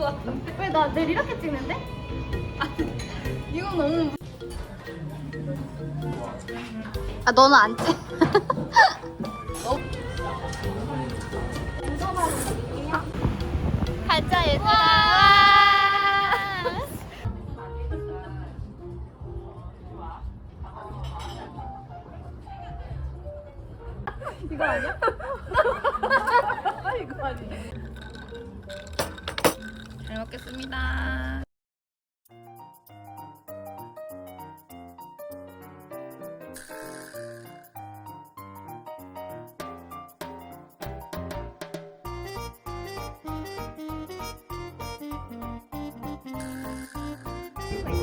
같은데? 왜나 내일 이렇게 찍는데? 이건 너무 아 너는 안 찍. 가자 얘들아. 이거 아니야? 이거 아니야? 잘 먹겠습니다.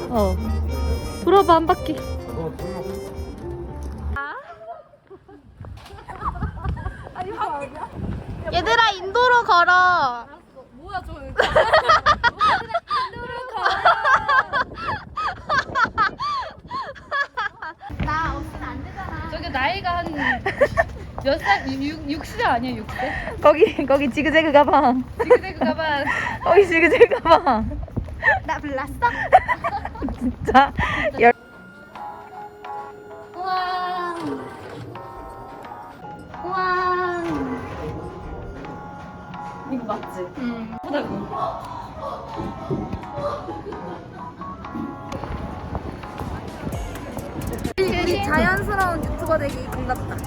어. 돌아봐 한 바퀴. 얘들아 인도로 걸어. 뭐야 저 나 없으면 안 되잖아. 저기 나이가 한 몇 살? 6, 6세 아니야 6세? 거기 거기 지그재그 가방 지그재그 가방 거기 지그재그 가방 나 불났어? 진짜 열 우와. 우와. 이거 맞지? 음. 예쁘다고 우리 자연스러운 유튜버 되기 반갑다